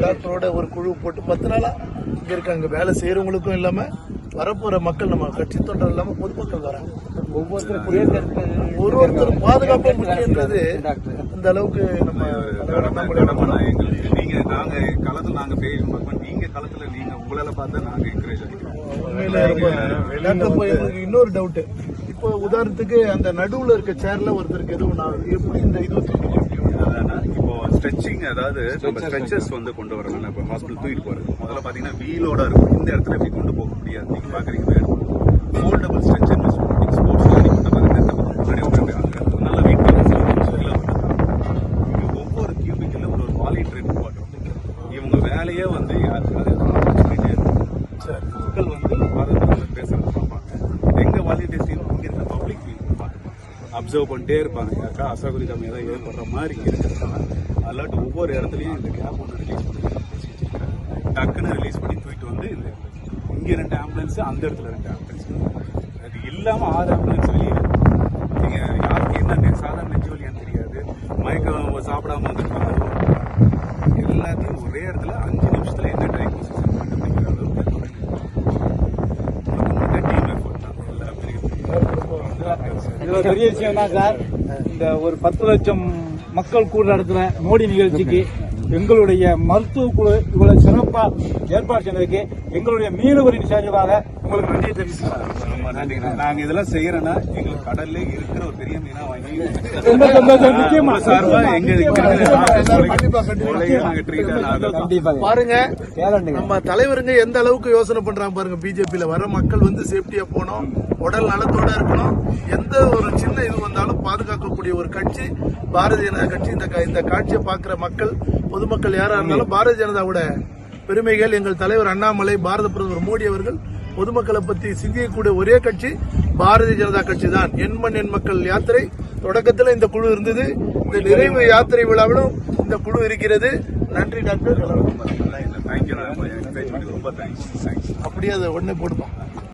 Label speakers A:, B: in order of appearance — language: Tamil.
A: டாக்டரோட ஒரு குழு போட்டு பத்து நாளா இங்க இருக்காங்க. வேலை செய்யறவங்களுக்கும் இல்லாம வரப்போற மக்கள் நம்ம கட்சி தொண்டர் இல்லாம பொதுமக்கள் வராங்க. ஒரு ஒருத்தர் பாதுகாப்பு முக்கியன்றது இந்த அளவுக்கு நம்ம
B: நீங்க நாங்க களத்துல நாங்க பேசும் பார்ப்போம் நீங்க களத்துல நீங்க உங்களால பார்த்தா நாங்க என்கரேஜ் ஆகிக்கிறோம்
A: இன்னொரு டவுட் இப்போ உதாரணத்துக்கு அந்த நடுவுல இருக்க சேர்ல ஒருத்தருக்கு எதுவும் நான் எப்படி இந்த இது
B: ஸ்ட்ரெச்சிங் அதாவது நம்ம ஸ்ட்ரெச்சர்ஸ் வந்து கொண்டு வரணும். இப்போ ஹாஸ்பிட்டல் தூக்கிட்டு போறது. முதல்ல பாத்தீங்கன்னா வீலோட இருக்கும். இந்த இடத்துல இப்படி கொண்டு போக முடியாது? நீங்க பாக்குறீங்க ஃபோல்டபுள் ஸ்ட்ரெச்சர் ஸ்போர்ட்ஸ் நீங்க கொண்டு பாருங்க. பக்கம் முன்னாடி உட்காந்து அங்க நல்ல வெயிட் ஒவ்வொரு கியூபிக்கல்ல ஒரு வாலிட்டர் போட்டோம் இவங்க வேலையே வந்து சொல்லிட்டே இருக்கும் மக்கள் வந்து பாரதத்தில் பேசுறது பார்ப்பாங்க. எங்க பப்ளிக் அப்சர்வ் பண்ணிட்டே இருப்பாங்க. யாருக்கா அசௌகரியம் ஏதாவது ஏற்படுற மாதிரி இருக்கிறதுனால அல்லாட்டு ஒவ்வொரு இடத்துலையும் இந்த கேப் ஒன்று ரிலீஸ் பண்ணி டக்குன்னு ரிலீஸ் பண்ணி தூக்கிட்டு வந்து இந்த இங்கே ரெண்டு ஆம்புலன்ஸு அந்த இடத்துல ரெண்டு ஆம்புலன்ஸ் அது இல்லாமல் ஆறு ஆம்புலன்ஸ் வெளியே நீங்கள் யாருக்கு என்ன சாதாரண நெஞ்சு வலியான்னு தெரியாது. மயக்கம் சாப்பிடாம வந்து எல்லாத்தையும் ஒரே இடத்துல அஞ்சு நிமிஷத்துல என்ன டயக்னோசிஸ் கண்டுபிடிக்கிற அளவுக்கு டீம் எஃபோர்ட் தான் எல்லா பெரிய
C: இதுல பெரிய விஷயம் தான் சார். இந்த ஒரு பத்து லட்சம் மக்கள் கூட இடத்துல மோடி நிகழ்ச்சிக்கு எங்களுடைய மருத்துவ குழு இவ்வளவு ஏற்பாடு செய்ததுக்கு எங்களுடைய மீனவரின் சார்பாக உங்களுக்கு நன்றி.
B: நன்றிங்க. நாங்க இதெல்லாம் செய்யறோம்னா எங்களுக்கு கடல்ல இருக்கிற ஒரு பெரிய மீனா வாங்கி சார்பா எங்க
A: பாருங்க நம்ம தலைவருங்க எந்த அளவுக்கு யோசனை பண்றாங்க பாருங்க பிஜேபியில. வர மக்கள் வந்து சேஃப்டியா போகணும் உடல் நலத்தோட இருக்கணும். எந்த ஒரு சின்ன இது வந்தாலும் பாதுகாக்கக்கூடிய ஒரு கட்சி பாரதிய ஜனதா கட்சி. இந்த க- இந்த காட்சியை பார்க்கிற மக்கள் பொதுமக்கள் யாரா இருந்தாலும் பாரதிய ஜனதாவோட பெருமைகள். எங்கள் தலைவர் அண்ணாமலை பாரத பிரதமர் மோடி அவர்கள் பொதுமக்களை பத்தி சிந்திக்கக்கூடிய ஒரே கட்சி பாரதிய ஜனதா கட்சி தான். எண்மண் எண் மக்கள் யாத்திரை. தொடக்கத்தில் இந்த குழு இருந்தது. இந்த நிறைவு யாத்திரை விழாவிலும் இந்த குழு இருக்கிறது. நன்றி டாக்டர். அப்படியே அதை உடனே போடுப்போம்